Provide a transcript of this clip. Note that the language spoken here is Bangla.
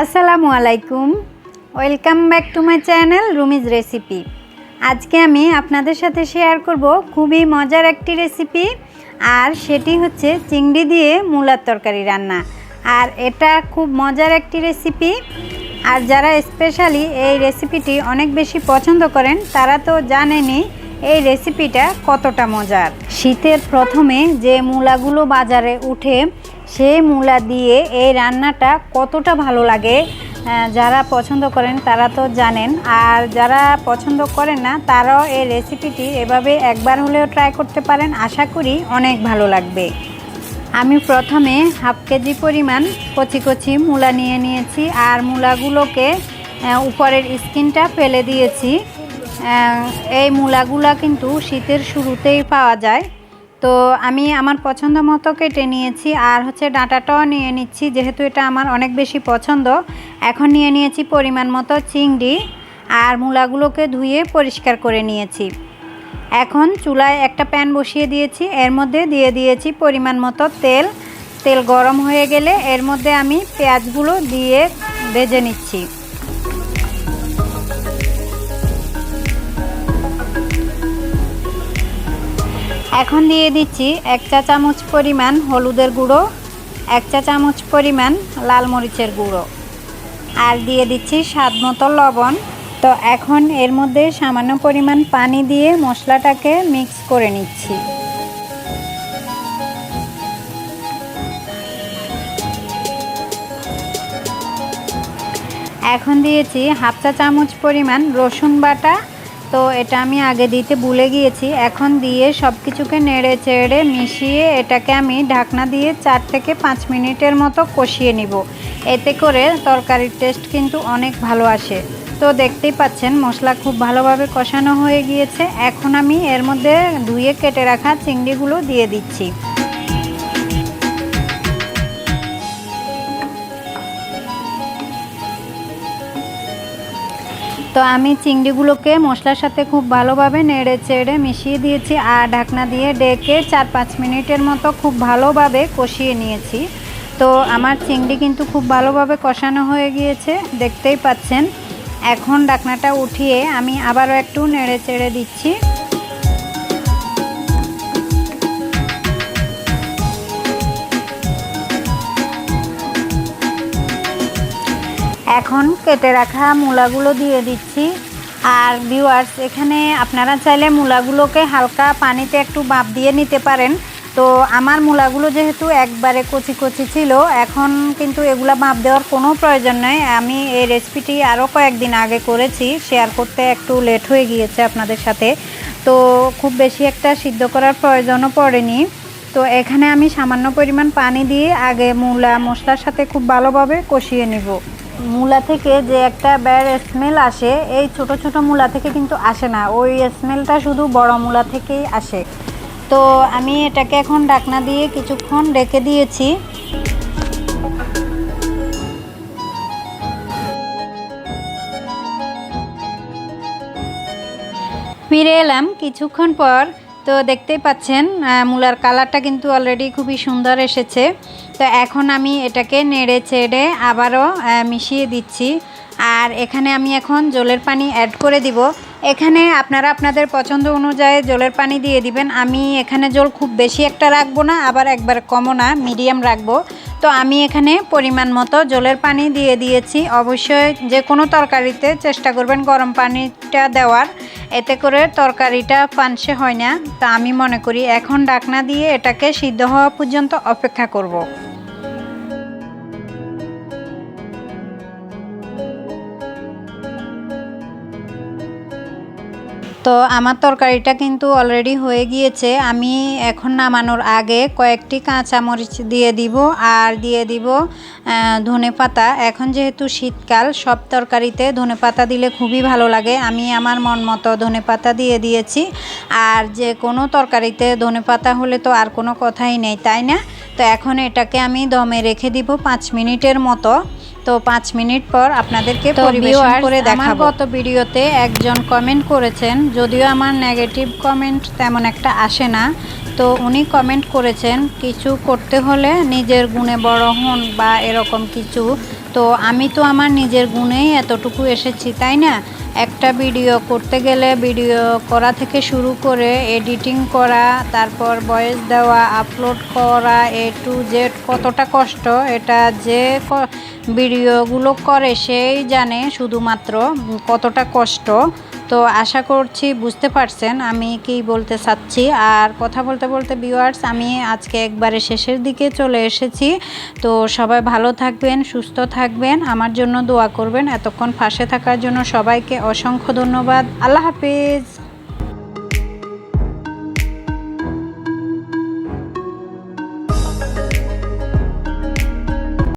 আসসালামু আলাইকুম। Welcome back to my channel Rumi's recipe আজকে আমি আপনাদের সাথে শেয়ার করব খুবই মজার একটি রেসিপি আর সেটি হচ্ছে চিংড়ি দিয়ে মূলার তরকারি রান্না। আর এটা খুব মজার একটি রেসিপি আর যারা স্পেশালি এই রেসিপিটি অনেক বেশি পছন্দ করেন, তারা তো জানেনই এই রেসিপিটা কতটা মজার। শীতের প্রথমে যে মূলাগুলো বাজারে উঠে সেই মূলা দিয়ে এই রান্নাটা কতটা ভালো লাগে যারা পছন্দ করেন তারা তো জানেন। আর যারা পছন্দ করেন না, তারাও এই রেসিপিটি এভাবে একবার হলেও ট্রাই করতে পারেন। আশা করি অনেক ভালো লাগবে। আমি প্রথমে হাফ কেজি পরিমাণ কচি কচি মূলা নিয়ে নিয়েছি, আর মূলাগুলোকে উপরের স্কিনটা ফেলে দিয়েছি। এই মূলাগুলা কিন্তু শীতের শুরুতেই পাওয়া যায়। তো আমি আমার পছন্দ মতো কেটে নিয়েছি আর হচ্ছে ডাঁটাটাও নিয়ে নিচ্ছি, যেহেতু এটা আমার অনেক বেশি পছন্দ। এখন নিয়ে নিয়েছি পরিমাণ মতো চিংড়ি আর মূলাগুলোকে ধুয়ে পরিষ্কার করে নিয়েছি। এখন চুলায় একটা প্যান বসিয়ে দিয়েছি, এর মধ্যে দিয়ে দিয়েছি পরিমাণ মতো তেল। তেল গরম হয়ে গেলে এর মধ্যে আমি পেঁয়াজগুলো দিয়ে ভেজে নিচ্ছি। এখন দিয়ে দিচ্ছি এক চা চামচ পরিমাণ হলুদের গুঁড়ো, এক চা চামচ পরিমাণ লাল মরিচের গুঁড়ো। আর দিয়ে দিচ্ছি স্বাদ মতো লবণ। তো এখন এর মধ্যে সামান্য পরিমাণ পানি দিয়ে মশলাটাকে মিক্স করে নিচ্ছি। এখন দিয়েছি হাফ চা চামচ পরিমাণ রসুন বাটা তো এটা আমি আগে দিতে ভুলে গিয়েছি। এখন দিয়ে সব কিছুকে নেড়ে চেড়ে মিশিয়ে এটাকে আমি ঢাকনা দিয়ে চার থেকে পাঁচ মিনিটের মতো কষিয়ে নিব। এতে করে তরকারির টেস্ট কিন্তু অনেক ভালো আসে। তো দেখতেই পাচ্ছেন, মশলা খুব ভালোভাবে কষানো হয়ে গিয়েছে। এখন আমি এর মধ্যে ধুয়ে কেটে রাখা চিংড়িগুলো দিয়ে দিচ্ছি। তো আমি চিংড়িগুলোকে মশলার সাথে খুব ভালোভাবে নেড়ে চেড়ে মিশিয়ে দিয়েছি আর ঢাকনা দিয়ে ডেকে চার পাঁচ মিনিটের মতো খুব ভালোভাবে কষিয়ে নিয়েছি। তো আমার চিংড়ি কিন্তু খুব ভালোভাবে কষানো হয়ে গিয়েছে, দেখতেই পাচ্ছেন। এখন ডাকনাটা উঠিয়ে আমি আবারও একটু নেড়ে চেড়ে দিচ্ছি। এখন কেটে রাখা মূলাগুলো দিয়ে দিচ্ছি। আর ভিউয়ার্স এখানে আপনারা চাইলে মূলাগুলোকে হালকা পানিতে একটু বাপ দিয়ে নিতে পারেন। তো আমার মূলাগুলো যেহেতু একবারে কচি কচি ছিল, এখন কিন্তু এগুলা বাপ দেওয়ার কোনো প্রয়োজন নেই। আমি এই রেসিপিটি আরও কয়েকদিন আগে করেছি শেয়ার করতে একটু লেট হয়ে গিয়েছে আপনাদের সাথে। তো খুব বেশি একটা সিদ্ধ করার প্রয়োজনও পড়েনি। তো এখানে আমি সামান্য পরিমাণ পানি দিয়ে আগে মূলা, মশলার সাথে খুব ভালোভাবে কষিয়ে নিব। মূলা থেকে যে একটা ব্যাড স্মেল আসে, এই ছোট ছোট মূলা থেকে কিন্তু আসে না। ওই স্মেলটা শুধু বড় মূলা থেকেই আসে। তো আমি এটাকে এখন ডাকনা দিয়ে কিছুক্ষণ রেখে দিয়েছি। ফিরে এলাম কিছুক্ষণ পর। তো দেখতেই পাচ্ছেন মূলার কালারটা কিন্তু অলরেডি খুবই সুন্দর এসেছে। তো এখন আমি এটাকে নেড়ে চেড়ে আবারও মিশিয়ে দিচ্ছি। আর এখানে আমি এখন জলের পানি অ্যাড করে দিব। এখানে আপনারা আপনাদের পছন্দ অনুযায়ী জলের পানি দিয়ে দিবেন। আমি এখানে জল খুব বেশি একটা রাখব না, আবার একবার কমও না মিডিয়াম রাখব। তো আমি এখানে পরিমাণ মতো জলের পানি দিয়ে দিয়েছি। অবশ্যই যে কোনো তরকারিতে চেষ্টা করবেন গরম পানিটা দেওয়ার। এতে করে তরকারিটা পানসে হয় না। তা আমি মনে করি এখন ডাকনা দিয়ে এটাকে সিদ্ধ হওয়া পর্যন্ত অপেক্ষা করব। তো আমার তরকারিটা কিন্তু অলরেডি হয়ে গিয়েছে। আমি এখন নামানোর আগে কয়েকটি কাঁচামরিচ দিয়ে দিব আর দিয়ে দিব ধনে পাতা। এখন যেহেতু শীতকাল, সব তরকারিতে ধনে পাতা দিলে খুবই ভালো লাগে। আমি আমার মন মতো ধনে পাতা দিয়ে দিয়েছি। আর যে কোনো তরকারিতে ধনে পাতা হলে তো আর কোনো কথাই নেই, তাই না? তো এখন এটাকে আমি দমে রেখে দিব পাঁচ মিনিটের মতো। তো পাঁচ মিনিট পর আপনাদেরকে পরিবেশন করে দেখাবো। গত ভিডিওতে একজন কমেন্ট করেছেন যদিও আমার নেগেটিভ কমেন্ট তেমন একটা আসে না। তো উনি কমেন্ট করেছেন কিছু করতে হলে নিজের গুণে বড় হন বা এরকম কিছু। তো আমি তো আমার নিজের গুণেই এতটুকু এসেছি তাই না? একটা ভিডিও করতে গেলে ভিডিও করা থেকে শুরু করে এডিটিং করা, তারপর ভয়েস দেওয়া আপলোড করা এ টু জেড কতটা কষ্ট, এটা যে ভিডিওগুলো করে সেই জানে শুধুমাত্র কতটা কষ্ট। তো আশা করছি বুঝতে পারছেন আমি কি বলতে চাচ্ছি। আর কথা বলতে বলতে ভিউয়ার্স আমি আজকে একবারে শেষের দিকে চলে এসেছি। তো সবাই ভালো থাকবেন, সুস্থ থাকবেন, আমার জন্য দোয়া করবেন। এতক্ষণ ফাঁসে থাকার জন্য সবাইকে অসংখ্য ধন্যবাদ। আল্লাহ হাফিজ।